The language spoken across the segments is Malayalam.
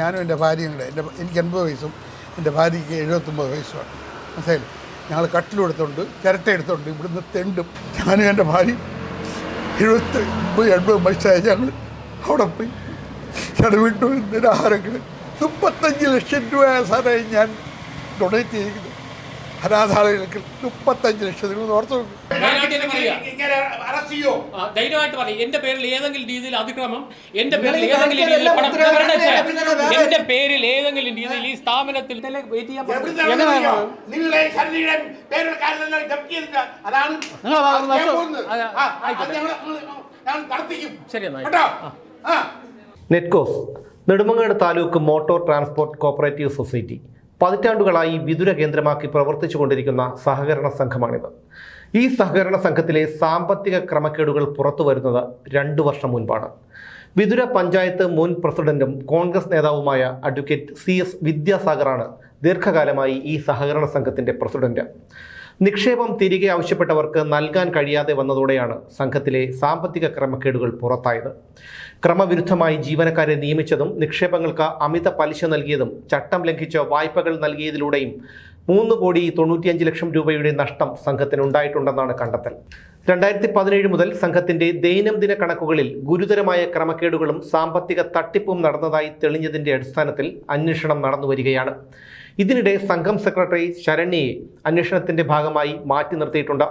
ഞാനും എന്റെ ഭാര്യയും കൂടെ എന്റെ എനിക്ക് എൺപത് വയസ്സും എന്റെ ഭാര്യയ്ക്ക് എഴുപത്തൊമ്പത് വയസ്സുമാണ്. മനസ്സിലായില്ലേ? ഞങ്ങൾ കട്ടിലെടുത്തുകൊണ്ട് ചിരട്ട എടുത്തുകൊണ്ട് ഇവിടുന്ന് തെണ്ടും ഞാനും എന്റെ ഭാര്യ എഴുപത്തി എൺപത് വയസ്സായ ഞങ്ങൾ അവിടെ പോയി. ചടവിട്ടു ഇതിന് ആഹാരങ്ങൾ മുപ്പത്തഞ്ച് ലക്ഷം രൂപ സാറേ ഞാൻ ഡൊണേറ്റ് ചെയ്തിരിക്കുന്നത്. അനാഥാലയങ്ങൾക്ക് മുപ്പത്തഞ്ച് ലക്ഷം നിങ്ങൾ ഓർത്ത്. ധൈര്യമായിട്ട് പറയും. എന്റെ പേരിൽ ഏതെങ്കിലും രീതിയിൽ അതിക്രമം എന്റെ പേരിൽ ഏതെങ്കിലും രീതിയിൽ എന്റെ പേരിൽ ഏതെങ്കിലും രീതിയിൽ ഈ സ്ഥാപനത്തിൽ Netcos Nedumangad taluk motor transport cooperative society. പതിറ്റാണ്ടുകളായി വിതുര കേന്ദ്രമാക്കി പ്രവർത്തിച്ചുകൊണ്ടിരിക്കുന്ന സഹകരണ സംഘമാണിത്. ഈ സഹകരണ സംഘത്തിലെ സാമ്പത്തിക ക്രമക്കേടുകൾ പുറത്തു വരുന്നത് രണ്ടു വർഷം മുൻപാണ്. വിതുര പഞ്ചായത്ത് മുൻ പ്രസിഡന്റും കോൺഗ്രസ് നേതാവുമായ അഡ്വക്കേറ്റ് സി എസ് വിദ്യാസാഗറാണ് ദീർഘകാലമായി ഈ സഹകരണ സംഘത്തിന്റെ പ്രസിഡന്റ്. നിക്ഷേപം തിരികെ ആവശ്യപ്പെട്ടവർക്ക് നൽകാൻ കഴിയാതെ വന്നതോടെയാണ് സംഘത്തിലെ സാമ്പത്തിക ക്രമക്കേടുകൾ പുറത്തായത്. ക്രമവിരുദ്ധമായി ജീവനക്കാരെ നിയമിച്ചതും നിക്ഷേപങ്ങൾക്ക് അമിത പലിശ നൽകിയതും ചട്ടം ലംഘിച്ച വായ്പകൾ നൽകിയതിലൂടെയും മൂന്ന് കോടി തൊണ്ണൂറ്റിയഞ്ച് ലക്ഷം രൂപയുടെ നഷ്ടം സംഘത്തിനുണ്ടായിട്ടുണ്ടെന്നാണ് കണ്ടെത്തൽ. രണ്ടായിരത്തി പതിനേഴ് മുതൽ സംഘത്തിന്റെ ദൈനംദിന കണക്കുകളിൽ ഗുരുതരമായ ക്രമക്കേടുകളും സാമ്പത്തിക തട്ടിപ്പും നടന്നതായി തെളിഞ്ഞതിന്റെ അടിസ്ഥാനത്തിൽ അന്വേഷണം നടന്നുവരികയാണ്. ഇതിനിടെ സംഘം സെക്രട്ടറി ശരണ്യയെ അന്വേഷണത്തിന്റെ ഭാഗമായി മാറ്റി നിർത്തിയിട്ടുണ്ട്.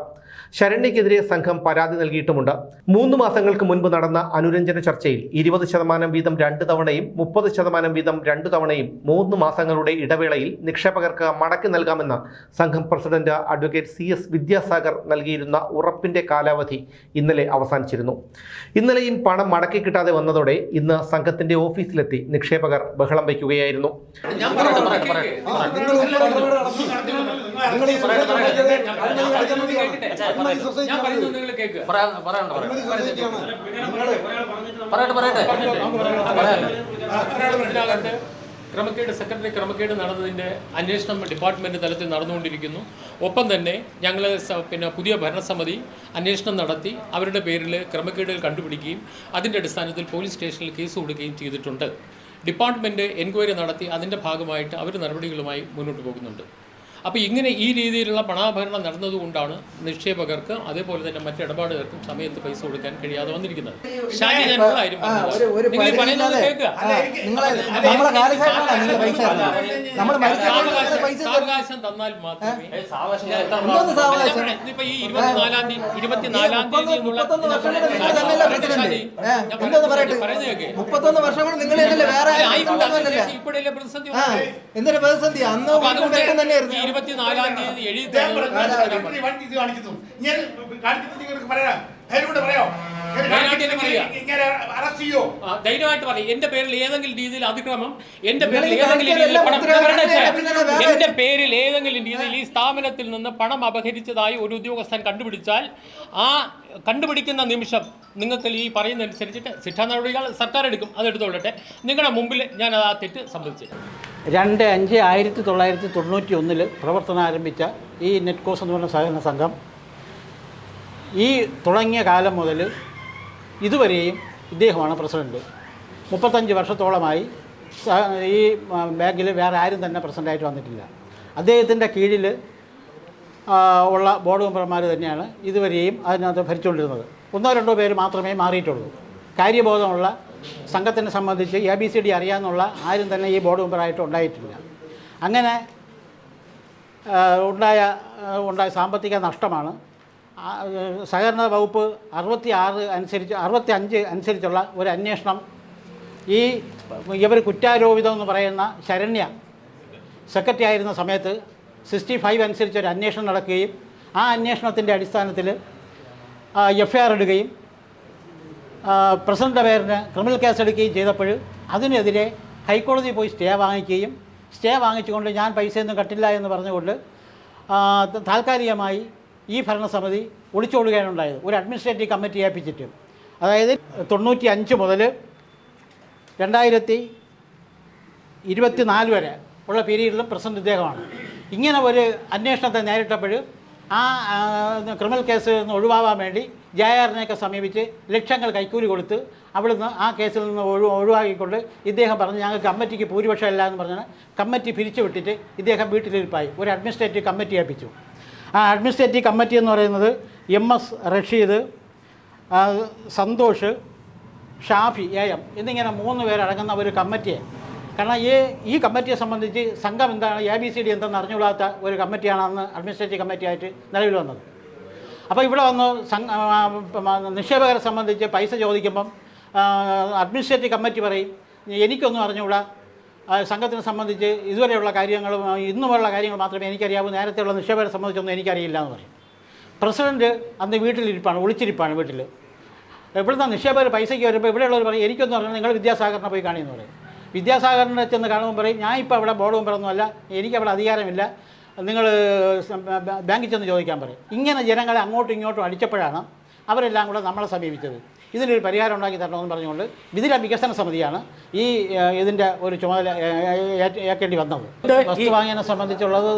ശരണ്യക്കെതിരെ സംഘം പരാതി നൽകിയിട്ടുമുണ്ട്. മൂന്ന് മാസങ്ങൾക്ക് മുൻപ് നടന്ന അനുരഞ്ജന ചർച്ചയിൽ ഇരുപത് ശതമാനം വീതം രണ്ട് തവണയും മുപ്പത് ശതമാനം വീതം രണ്ട് തവണയും മൂന്ന് മാസങ്ങളുടെ ഇടവേളയിൽ നിക്ഷേപകർക്ക് മടക്കി നൽകാമെന്ന് സംഘം president advocate C S Vidyasagar നൽകിയിരുന്ന ഉറപ്പിന്റെ കാലാവധി ഇന്നലെ അവസാനിച്ചിരുന്നു. ഇന്നലെയും പണം മടക്കി കിട്ടാതെ വന്നതോടെ ഇന്ന് സംഘത്തിന്റെ ഓഫീസിലെത്തി നിക്ഷേപകർ ബഹളം വയ്ക്കുകയായിരുന്നു. ക്രമക്കേട് സെക്രട്ടറി ക്രമക്കേട് നടന്നതിന്റെ അന്വേഷണം ഡിപ്പാർട്ട്മെന്റ് തലത്തിൽ നടന്നുകൊണ്ടിരിക്കുന്നു. ഒപ്പം തന്നെ ഞങ്ങൾ പിന്നെ പുതിയ ഭരണസമിതി അന്വേഷണം നടത്തി അവരുടെ പേരിൽ ക്രമക്കേടുകൾ കണ്ടുപിടിക്കുകയും അതിന്റെ അടിസ്ഥാനത്തിൽ പോലീസ് സ്റ്റേഷനിൽ കേസ് കൊടുക്കുകയും ചെയ്തിട്ടുണ്ട്. ഡിപ്പാർട്ട്മെന്റ് എൻക്വയറി നടത്തി അതിന്റെ ഭാഗമായിട്ട് അവർ നടപടികളുമായി മുന്നോട്ട് പോകുന്നുണ്ട്. അപ്പോൾ ഇങ്ങനെ ഈ രീതിയിലുള്ള പണാഭരണം നടന്നതുകൊണ്ടാണ് നിക്ഷേപകർക്ക് അതേപോലെ തന്നെ മറ്റ് ഇടപാടുകാർക്കും സമയത്ത് പൈസ കൊടുക്കാൻ കഴിയാതെ വന്നിരിക്കുന്നത്. ഷാജി ഞാൻ നിങ്ങൾ പറയുന്നത് കേൾക്കുക. സാവകാശം- തന്നാൽ മാത്രമേ ഇപ്പൊ ഈ ഇരുപത്തിനാലാം തീയതി ഇരുപത്തിനാലാം പറയുന്നത് കേൾക്ക്. മുപ്പത്തൊന്ന് വർഷം നിങ്ങൾ വേറെ ഇപ്പോഴല്ലേ പ്രതിസന്ധി? എന്തൊരു പ്രതിസന്ധി? അന്ന് അപ്പൊ ഇരുപത്തിനാലാം തീയതി എഴുതി ധൈര്യമായിട്ട് പറയും. എന്റെ പേരിൽ ഏതെങ്കിലും രീതിയിൽ അതിക്രമം എന്റെ പേരിൽ ഏതെങ്കിലും രീതിയിൽ പണം എന്റെ പേരിൽ ഏതെങ്കിലും രീതിയിൽ ഈ സ്ഥാപനത്തിൽ നിന്ന് പണം അപഹരിച്ചതായി ഒരു ഉദ്യോഗസ്ഥൻ കണ്ടുപിടിച്ചാൽ ആ കണ്ടുപിടിക്കുന്ന നിമിഷം നിങ്ങൾക്ക് ഈ പറയുന്ന അനുസരിച്ചിട്ട് ശിക്ഷാ നടപടികൾ സർക്കാർ എടുക്കും. അത് എടുത്തോളട്ടെ. നിങ്ങളുടെ മുമ്പിൽ ഞാൻ ആ തെറ്റ് സംഭവിച്ചില്ല രണ്ട് അഞ്ച് ആയിരത്തി തൊള്ളായിരത്തി തൊണ്ണൂറ്റി ഒന്നിൽ പ്രവർത്തനം ആരംഭിച്ച ഈ നെറ്റ്കോസ് എന്ന് പറഞ്ഞ സഹകരണ സംഘം ഈ തുടങ്ങിയ കാലം മുതൽ ഇതുവരെയും ഇദ്ദേഹമാണ് പ്രസിഡന്റ് മുപ്പത്തഞ്ച് വർഷത്തോളമായി ഈ ബാങ്കിൽ വേറെ ആരും തന്നെ പ്രസിഡന്റായിട്ട് വന്നിട്ടില്ല. അദ്ദേഹത്തിന്റെ കീഴിൽ ഉള്ള ബോർഡ് മെമ്പർമാർ തന്നെയാണ് ഇതുവരെയും അതിനകത്ത് ഭരിച്ചുകൊണ്ടിരുന്നത് ഒന്നോ രണ്ടോ പേര് മാത്രമേ മാറിയിട്ടുള്ളൂ. കാര്യബോധമുള്ള സംഘത്തിനെ സംബന്ധിച്ച് എ ബി സി ഡി അറിയാമെന്നുള്ള ആരും തന്നെ ഈ ബോർഡ് മെമ്പറായിട്ട് ഉണ്ടായിട്ടില്ല. അങ്ങനെ ഉണ്ടായ ഉണ്ടായ സാമ്പത്തിക നഷ്ടമാണ്. സഹകരണ വകുപ്പ് അറുപത്തി ആറ് അനുസരിച്ച് അറുപത്തി അഞ്ച് അനുസരിച്ചുള്ള ഒരു അന്വേഷണം ഈ ഇവർ കുറ്റാരോപിതം എന്ന് പറയുന്ന ശരണ്യ സെക്രട്ടറി ആയിരുന്ന സമയത്ത് സിക്സ്റ്റി ഫൈവ് അനുസരിച്ച് ഒരു അന്വേഷണം നടക്കുകയും ആ അന്വേഷണത്തിന്റെ അടിസ്ഥാനത്തിൽ എഫ് ഐ ആർ ഇടുകയും പ്രസിഡന്റെ പേരിന് ക്രിമിനൽ കേസ് എടുക്കുകയും ചെയ്തപ്പോൾ അതിനെതിരെ ഹൈക്കോടതി പോയി സ്റ്റേ വാങ്ങിക്കുകയും സ്റ്റേ വാങ്ങിച്ചുകൊണ്ട് ഞാൻ പൈസയൊന്നും കട്ടില്ല എന്ന് പറഞ്ഞുകൊണ്ട് താൽക്കാലികമായി ഈ ഭരണസമിതി ഒളിച്ചോടുകയാണ് ഉണ്ടായത്. ഒരു അഡ്മിനിസ്ട്രേറ്റീവ് കമ്മിറ്റി ഏൽപ്പിച്ചിട്ട്. അതായത് തൊണ്ണൂറ്റി അഞ്ച് മുതൽ രണ്ടായിരത്തി ഇരുപത്തി നാല് വരെ ഉള്ള പീരീഡിലും പ്രസിഡന്റ് ഇദ്ദേഹമാണ്. ഇങ്ങനെ ഒരു അന്വേഷണത്തെ നേരിട്ടപ്പോൾ ആ ക്രിമിനൽ കേസിൽ നിന്ന് ഒഴിവാവാൻ വേണ്ടി ജയാറിനെയൊക്കെ സമീപിച്ച് ലക്ഷങ്ങൾ കൈക്കൂലി കൊടുത്ത് അവിടുന്ന് ആ കേസിൽ നിന്ന് ഒഴി ഒഴിവാക്കിക്കൊണ്ട് ഇദ്ദേഹം പറഞ്ഞു ഞങ്ങൾക്ക് കമ്മിറ്റിക്ക് ഭൂരിപക്ഷം ഇല്ല എന്ന് പറഞ്ഞാൽ കമ്മിറ്റി പിരിച്ചു വിട്ടിട്ട് ഇദ്ദേഹം വീട്ടിലിരിപ്പായി. ഒരു അഡ്മിനിസ്ട്രേറ്റീവ് കമ്മിറ്റി ഏൽപ്പിച്ചു. ആ അഡ്മിനിസ്ട്രേറ്റീവ് കമ്മിറ്റി എന്ന് പറയുന്നത് M S Rasheed Santhosh Shafi A M എന്നിങ്ങനെ മൂന്ന് പേരടങ്ങുന്ന ഒരു കമ്മിറ്റിയെ കാരണം ഈ ഈ കമ്മിറ്റിയെ സംബന്ധിച്ച് സംഘം എന്താണ് എ ബി സി ഡി എന്തെന്ന് അറിഞ്ഞുകൂടാത്ത ഒരു കമ്മിറ്റിയാണ് അന്ന് അഡ്മിനിസ്ട്രേറ്റീവ് കമ്മിറ്റിയായിട്ട് നിലവിൽ വന്നത്. അപ്പോൾ ഇവിടെ വന്ന് നിക്ഷേപകരെ സംബന്ധിച്ച് പൈസ ചോദിക്കുമ്പം അഡ്മിനിസ്ട്രേറ്റീവ് കമ്മിറ്റി പറയും എനിക്കൊന്നും അറിഞ്ഞുകൂടാ. സംഘത്തിനെ സംബന്ധിച്ച് ഇതുവരെയുള്ള കാര്യങ്ങളും ഇന്നുമുള്ള കാര്യങ്ങൾ മാത്രമേ എനിക്കറിയാവൂ. നേരത്തെയുള്ള നിക്ഷേപകരെ സംബന്ധിച്ചൊന്നും എനിക്കറിയില്ല എന്ന് പറയും. പ്രസിഡന്റ് അന്ന് വീട്ടിലിരിപ്പാണ് ഒളിച്ചിരിപ്പാണ് വീട്ടിൽ ഇവിടുന്ന് നിക്ഷേപകർ പൈസയ്ക്ക് വരുമ്പോൾ ഇവിടെയുള്ളവർ പറയും എനിക്കൊന്നും അറിയാം നിങ്ങൾ വിദ്യാസാഗറിനെ പോയി കാണിയെന്ന് പറയും. വിദ്യാസാഗറിനെ ചെന്ന് കാണുമ്പോൾ പറയും ഞാൻ ഇപ്പോൾ അവിടെ ബോർഡ് മെമ്പറൊന്നുമല്ല എനിക്കവിടെ അധികാരമില്ല. നിങ്ങൾ ബാങ്കിൽ ചെന്ന് ചോദിക്കാൻ പറയും. ഇങ്ങനെ ജനങ്ങളെ അങ്ങോട്ടും ഇങ്ങോട്ടും അടിച്ചപ്പോഴാണ് അവരെല്ലാം കൂടെ നമ്മളെ സമീപിച്ചത്. ഇതിനൊരു പരിഹാരം ഉണ്ടാക്കി തരണമെന്ന് പറഞ്ഞുകൊണ്ട് വിതിര വികസന സമിതിയാണ് ഈ ഇതിന്റെ ഒരു ചുമതല ഏക്കേണ്ടി വന്നത്. വസ്തു വാങ്ങിയതിനെ സംബന്ധിച്ചുള്ളത്.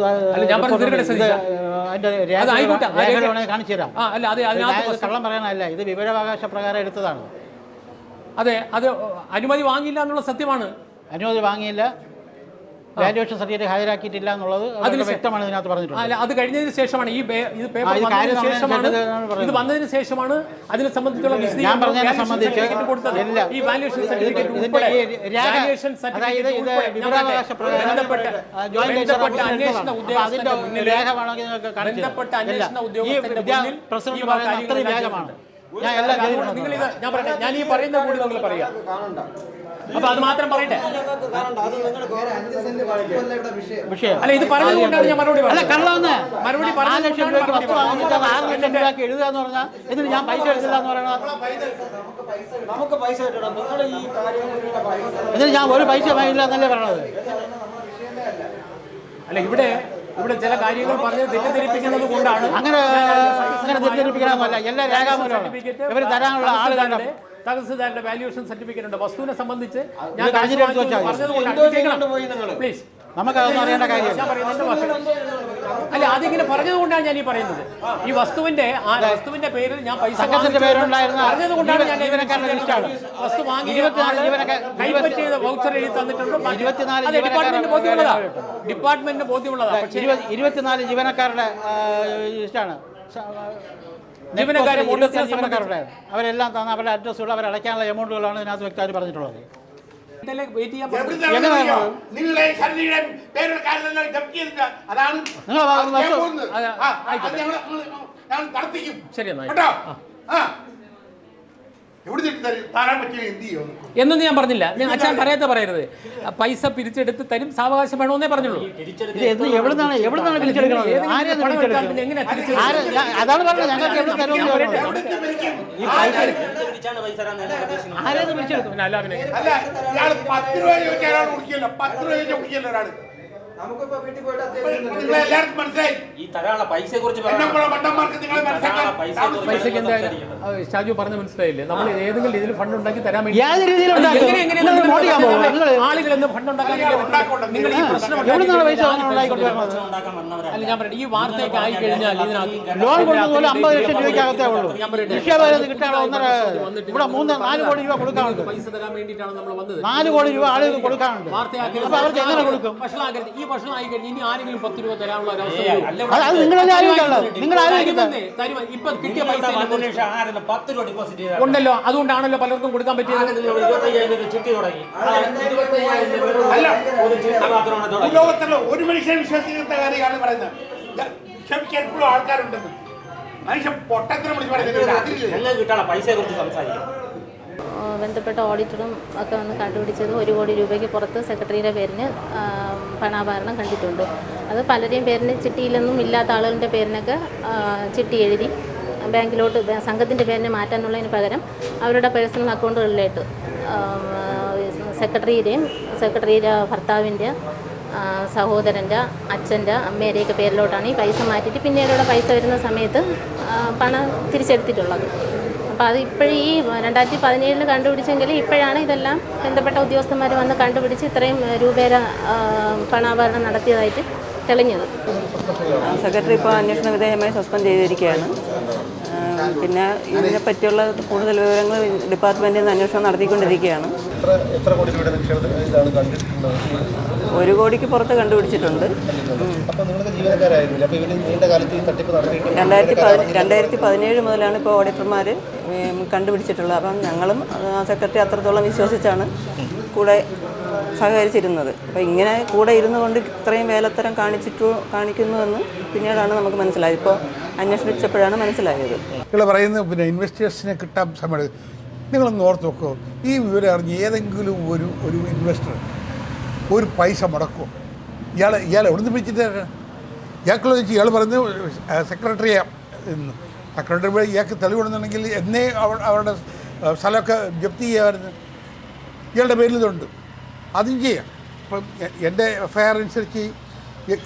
അതിന്റെ അത് രേഖ രേഖ- കാണിച്ചു തരാം. കള്ളം പറയാനല്ല ഇത് വിവരാവകാശ പ്രകാരം എടുത്തതാണ്. അതെ അത് അനുമതി വാങ്ങിയില്ല എന്നുള്ള സത്യമാണ്. അനുമതി വാങ്ങിയില്ല. വാല്യുവേഷൻ സർട്ടിഫിക്കറ്റ് ഹാജരാക്കിയിട്ടില്ല എന്നുള്ളത് അതിൽ വ്യക്തമാണ് ഇതിനകത്ത് പറഞ്ഞിട്ടുള്ളത്. അല്ല അത് കഴിഞ്ഞതിന് ശേഷമാണ് ഈ ഇത് പേപ്പർ വന്നതിന് ശേഷമാണ് ഇത് വന്നതിന് ശേഷമാണ് അതിനെ സംബന്ധിച്ചുള്ള വിശദീകരണം പറഞ്ഞതിനെ സംബന്ധിച്ച് ഈ വാല്യുവേഷൻ സർട്ടിഫിക്കറ്റ് ഉൾപ്പെടെ വാല്യുവേഷൻ ബന്ധപ്പെട്ട അന്വേഷണ ഉദ്യോഗസ്ഥന്റെ. ഞാൻ എല്ലാം ഞാൻ പറയട്ടെ. ഞാൻ ഈ പറയുന്ന കൂടി നിങ്ങൾ പറയാം. അപ്പൊ അത് മാത്രം പറയട്ടെ. വിഷയം. അല്ല ഇത് പറഞ്ഞതുകൊണ്ടാണ് ഞാൻ മറുപടി അല്ല കള്ളന്ന് മറുപടി ആറ് ലക്ഷം രൂപയ്ക്ക് വസ്തു അത് ആറ് ലക്ഷം രൂപയ്ക്ക് എഴുതുക എന്ന് പറഞ്ഞാൽ എന്നിട്ട് ഞാൻ പൈസ എടുത്തില്ല എന്ന് പറയണത്? നമുക്ക് പൈസ എന്നിട്ട് ഞാൻ ഒരു പൈസ വാങ്ങില്ല എന്നല്ലേ പറയണത്? അല്ല ഇവിടെ ഇവിടെ ചില കാര്യങ്ങൾ പറഞ്ഞ് തെറ്റിദ്ധരിപ്പിക്കുന്നത് കൊണ്ടാണ് അങ്ങനെ അങ്ങനെ തെറ്റിദ്ധരിപ്പിക്കണമെന്നല്ല എല്ലാ രേഖാമൂലമാണ് ഇവർ തരാനുള്ള ആളുകളുടെ തഹസിൽദാരുടെ വാല്യൂഷൻ സർട്ടിഫിക്കറ്റ് ഉണ്ട്. വസ്തുവിനെ സംബന്ധിച്ച് ഞാൻ നിങ്ങൾ പ്ലീസ് നമുക്ക് അറിയേണ്ട വാക്ക്. അല്ല അതിങ്ങനെ പറഞ്ഞതുകൊണ്ടാണ് ഞാൻ ഈ പറയുന്നത്. ഈ വസ്തുവിന്റെ ആ വസ്തുവിന്റെ പേരിൽ ഞാൻ പൈസ പറഞ്ഞതുകൊണ്ടാണ് ഞാൻ. വസ്തു വാങ്ങി കൈപ്പറ്റിയത് വൗച്ചർ എഴുതി തന്നിട്ടുണ്ട്. ഡിപ്പാർട്ട്മെന്റ് ബോധ്യമുള്ളതാ. ഡിപ്പാർട്ട്മെന്റിന് ബോധ്യമുള്ളതാ. പക്ഷേ ഇരുപത്തിനാല് ജീവനക്കാരുടെ ഇഷ്ടമാണ് ജീവനക്കാരെ ജീവനക്കാരുടെ അവരെല്ലാം തന്ന അവരുടെ അഡ്രസ്സുകൾ അവർ അടയ്ക്കാനുള്ള എമൗണ്ടുകളാണ് ഇതിനകത്ത് വ്യക്തമായിട്ട് പറഞ്ഞിട്ടുള്ളത്. നിങ്ങൾ ശരി എന്നാ കേട്ടോ ആ എവിടെ നിന്ന് തരും താരാൻ പറ്റിയ എന്ത് ചെയ്യും എന്നൊന്നും ഞാൻ പറഞ്ഞില്ല ഞാൻ അച്ഛൻ പറയാത്ത പറയരുത്. പൈസ പിരിച്ചെടുത്ത് തരും സാവകാശം വേണമെന്നേ പറഞ്ഞുള്ളൂ. അതാണ് പറഞ്ഞത്. ഞങ്ങൾക്ക് എവിടെ തരുമെന്ന് നമുക്കിപ്പോ വീട്ടിൽ പോയിട്ട് നിങ്ങൾ അത്യാവശ്യം എല്ലാവർക്കും മനസ്സിലായി. ഈ തരാനുള്ള പൈസയെ കുറിച്ച് എന്നെ പോലെ മണ്ടന്മാർക്ക് നിങ്ങൾ എന്തായാലും ഷാജു പറഞ്ഞ മനസ്സിലായില്ലേ? നമ്മൾ ഏതെങ്കിലും രീതിയിൽ ഫണ്ട് ഉണ്ടാക്കി തരാൻ വേണ്ടി യാതൊരു രീതിയിലും ഉണ്ടാക്കും. ആളുകൾ എന്ന് ഞാൻ പറയട്ടെ. ഈ വാർത്തയൊക്കെ ആയി കഴിഞ്ഞാൽ ഇതിനകത്ത് ലോൺ കൊടുത്തതുപോലെ അമ്പത് ലക്ഷം രൂപയ്ക്കകത്തേ ഉള്ളൂ. ഞാൻ പറയട്ടെ. നിക്ഷേപകർക്ക് ഒന്നര വന്നിട്ട് ഇവിടെ മൂന്ന് നാല് കോടി രൂപ കൊടുക്കാനുണ്ട്. പൈസ തരാൻ വേണ്ടിയിട്ടാണ് നമ്മൾ വന്നത്. നാല് കോടി രൂപ ആളുകൾ കൊടുക്കാനുണ്ട്. വാർത്തയാക്കരുത്. അപ്പൊ അവർക്ക് എങ്ങനെ കൊടുക്കും? വഷളാക്കരുത്. ഈ കഴിഞ്ഞ് ഇനി ആരെങ്കിലും പത്ത് രൂപ തരാനുള്ള ഒരു അവസ്ഥ ഏയ്, അല്ല അത് അത് നിങ്ങളല്ലേ ആലോചിക്കാനുള്ളത് നിങ്ങൾ ആലോചിക്കുന്നത്. ഇപ്പൊ കിട്ടിയ പൈസ ഉണ്ടല്ലോ. അതുകൊണ്ടാണല്ലോ പലർക്കും കൊടുക്കാൻ പറ്റിയത്. ചിട്ടി തുടങ്ങി. അല്ല. ലോകത്തുള്ള ഒരു മനുഷ്യനെ വിശ്വസിക്കാത്ത കാര്യമാണ് പറയുന്നത്. വിശ്വസിക്കാൻ എപ്പോഴും ആൾക്കാരുണ്ടെന്ന്. മനുഷ്യൻ പൊട്ടത്തിനെ വിളിച്ച് പറയുന്നത് പൈസയെ കുറിച്ച് സംസാരിക്കാം. ബന്ധപ്പെട്ട ഓഡിറ്ററും ഒക്കെ വന്ന് കണ്ടുപിടിച്ചത് ഒരു കോടി രൂപയ്ക്ക് പുറത്ത് സെക്രട്ടറിയുടെ പേരിന് പണാഭരണം കണ്ടിട്ടുണ്ട്. അത് പലരെയും പേരിന് ചിട്ടിയിലൊന്നും ഇല്ലാത്ത ആളുകളുടെ പേരിനൊക്കെ ചിട്ടി എഴുതി ബാങ്കിലോട്ട് സംഘത്തിന്റെ പേരിന് മാറ്റാനുള്ളതിന് പകരം അവരുടെ പേഴ്സണൽ അക്കൗണ്ടുകളിലേക്ക് സെക്രട്ടറിയുടെയും സെക്രട്ടറിയുടെ ഭർത്താവിന്റെ സഹോദരന്റെ അച്ഛന്റെ അമ്മയുടെയൊക്കെ പേരിലോട്ടാണ് ഈ പൈസ മാറ്റിയിട്ട് പിന്നീട് ഇവിടെ പൈസ വരുന്ന സമയത്ത് പണം തിരിച്ചെടുത്തിട്ടുള്ളത്. അപ്പോൾ അത് ഇപ്പോഴും ഈ രണ്ടായിരത്തി പതിനേഴിൽ കണ്ടുപിടിച്ചെങ്കിൽ ഇപ്പോഴാണ് ഇതെല്ലാം ബന്ധപ്പെട്ട ഉദ്യോഗസ്ഥന്മാർ വന്ന് കണ്ടുപിടിച്ച് ഇത്രയും രൂപേര പണാപാരണം നടത്തിയതായിട്ട് തെളിഞ്ഞത്. സെക്രട്ടറി ഇപ്പോൾ അന്വേഷണ വിധേയമായി സസ്പെൻഡ് ചെയ്തിരിക്കുകയാണ്. പിന്നെ ഇതിനെ പറ്റിയുള്ള കൂടുതൽ വിവരങ്ങൾ ഡിപ്പാർട്ട്മെന്റിൽ നിന്ന് അന്വേഷണം നടത്തിക്കൊണ്ടിരിക്കുകയാണ്. ഒരു കോടിക്ക് പുറത്ത് കണ്ടുപിടിച്ചിട്ടുണ്ട്. രണ്ടായിരത്തി രണ്ടായിരത്തി പതിനേഴ് മുതലാണ് ഇപ്പോൾ ഓഡിറ്റർമാർ കണ്ടുപിടിച്ചിട്ടുള്ളത്. അപ്പം ഞങ്ങളും സെക്രട്ടറി അത്രത്തോളം വിശ്വസിച്ചാണ്. കൂടെ സഹകരിച്ചിരുന്നത്. അപ്പോൾ ഇങ്ങനെ കൂടെ ഇരുന്നു കൊണ്ട് ഇത്രയും വേലത്തരം കാണിച്ചിട്ടു കാണിക്കുന്നുവെന്ന് പിന്നീടാണ് നമുക്ക് മനസ്സിലായത്. ഇപ്പോൾ അന്വേഷിച്ചപ്പോഴാണ് മനസ്സിലായത്. നിങ്ങൾ പറയുന്നത് പിന്നെ ഇൻവെസ്റ്റേഴ്സിനെ കിട്ടാൻ സമയത്ത് നിങ്ങളൊന്ന് ഓർത്ത് നോക്കുമോ ഈ വിവരം അറിഞ്ഞ് ഏതെങ്കിലും ഒരു ഒരു ഇൻവെസ്റ്റർ ഒരു പൈസ മുടക്കുമോ ഇയാൾ ഇയാൾ എവിടെ നിന്ന് പിടിച്ചിട്ട് ഇയാൾക്കുള്ള വെച്ച് ഇയാൾ പറഞ്ഞു സെക്രട്ടറിയാ എന്ന് സെക്രട്ടറി വഴി ഇയാൾക്ക് തെളിവിടുന്നുണ്ടെങ്കിൽ എന്നേ അവ- അവരുടെ സ്ഥലമൊക്കെ ജപ്തി ചെയ്യാമായിരുന്നു. ഇയാളുടെ പേരിൽ ഇതുണ്ട്. അതും ചെയ്യാം. ഇപ്പം എന്റെ എഫ് ഐ ആർ അനുസരിച്ച്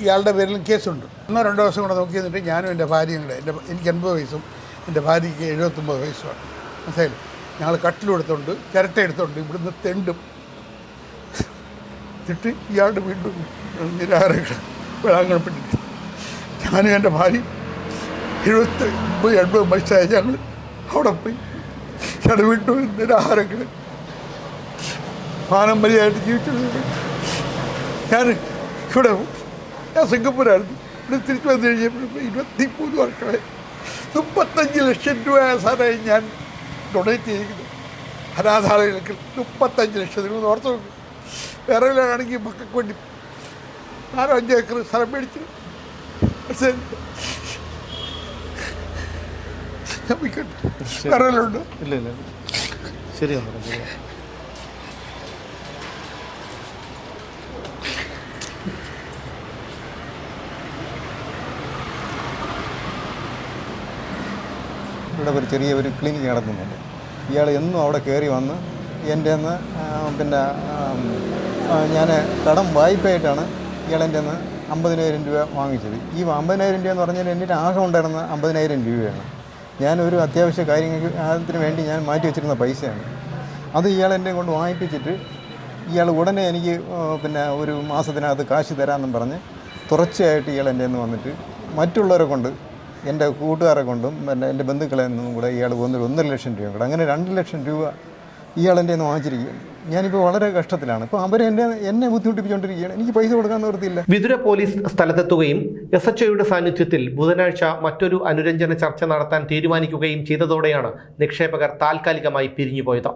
ഇയാളുടെ പേരിലും കേസുണ്ട്. ഒന്നോ രണ്ടോ ദിവസം കൂടെ നോക്കി നിന്നിട്ട് ഞാനും എന്റെ ഭാര്യയും കൂടെ എന്റെ എനിക്ക് എൺപത് വയസ്സും എന്റെ ഭാര്യയ്ക്ക് എഴുപത്തൊമ്പത് വയസ്സുമാണ്. മനസ്സിലായില്ലേ? ഞങ്ങൾ കട്ടിലെടുത്തുണ്ട് ചിരട്ട എടുത്തുണ്ട് ഇവിടുന്ന് തെണ്ടും എന്നിട്ട് ഇയാളുടെ വീണ്ടും നിരാഹാരം വേളാങ്കണപ്പെട്ടിട്ട് ഞാനും എന്റെ ഭാര്യ എഴുപത്തി ഒമ്പത് എൺപത് വയസ്സായ ഞങ്ങൾ അവിടെ പോയി. ഞങ്ങളുടെ വീണ്ടും നിരാഹാരം കിടക്കും പാരമ്പര്യമായിട്ട് ജീവിച്ചിരുന്നത് ഞാൻ ഇവിടെ ഞാൻ സിംഗപ്പൂരായിരുന്നു. ഇവിടെ തിരിച്ചു വന്നു കഴിഞ്ഞപ്പോൾ ഇരുപത്തി മൂന്ന് വർഷമായി. മുപ്പത്തഞ്ച് ലക്ഷം രൂപ സാറായി ഞാൻ ഡൊണേറ്റ് ചെയ്തിരിക്കുന്നു. അനാഥാലയങ്ങൾക്ക് മുപ്പത്തഞ്ച് ലക്ഷം നിങ്ങൾ ഓർത്ത് നോക്കും. വേറെ ആണെങ്കിൽ മക്കൾക്ക് വേണ്ടി നാലോ അഞ്ചോ ഏക്കർ സ്ഥലം മേടിച്ചു പക്ഷേ ഞാൻ വിൽക്കട്ടെ വേറെ വല്ലതും ഉണ്ടോ ഇല്ല. ഇല്ല ശരിയാണ് ഇവിടെ ഒരു ചെറിയ ഒരു ക്ലിനിക്ക് നടത്തുന്നുണ്ട് ഇയാൾ എന്നും അവിടെ കയറി വന്ന് എന്റെ നിന്ന് പിന്നെ ഞാൻ കടം വായ്പയായിട്ടാണ് ഇയാൾ എന്റെ നിന്ന് അമ്പതിനായിരം രൂപ വാങ്ങിച്ചത്. ഈ അമ്പതിനായിരം രൂപ എന്ന് പറഞ്ഞാൽ എന്റെ ആകെ ഉണ്ടായിരുന്ന അമ്പതിനായിരം രൂപയാണ്. ഞാനൊരു അത്യാവശ്യ കാര്യങ്ങൾക്ക് വേണ്ടി ഞാൻ മാറ്റി വെച്ചിരുന്ന പൈസയാണ്. അത് ഇയാൾ എന്നെ കൊണ്ട് വാങ്ങിപ്പിച്ചിട്ട് ഇയാൾ ഉടനെ എനിക്ക് പിന്നെ ഒരു മാസത്തിനകത്ത് കാശ് തരാമെന്നും പറഞ്ഞ് തുടർച്ചയായിട്ട് ഇയാൾ എന്റെ നിന്ന് വന്നിട്ട് മറ്റുള്ളവരെ കൊണ്ട് എന്റെ കൂട്ടുകാരെ കൊണ്ടും പിന്നെ എന്റെ ബന്ധുക്കളെ നിന്നും കൂടെ ഇയാൾ ഒന്നര ഒന്നര ലക്ഷം രൂപ കൂടെ അങ്ങനെ രണ്ട് ലക്ഷം രൂപ ഇയാൾ എന്റെ നിന്ന് വാങ്ങിച്ചിരിക്കുകയാണ്. ഞാനിപ്പോൾ വളരെ കഷ്ടത്തിലാണ്. ഇപ്പോൾ അവർ എന്നെ എന്നെ ബുദ്ധിമുട്ടിപ്പിച്ചുകൊണ്ടിരിക്കുകയാണ്. എനിക്ക് പൈസ കൊടുക്കാൻ നിർത്തിയില്ല വിതുര പോലീസ് സ്ഥലത്തെത്തുകയും എസ് എച്ച് ഒയുടെ സാന്നിധ്യത്തിൽ ബുധനാഴ്ച മറ്റൊരു അനുരഞ്ജന ചർച്ച നടത്താൻ തീരുമാനിക്കുകയും ചെയ്തതോടെയാണ് നിക്ഷേപകർ താൽക്കാലികമായി പിരിഞ്ഞുപോയത്.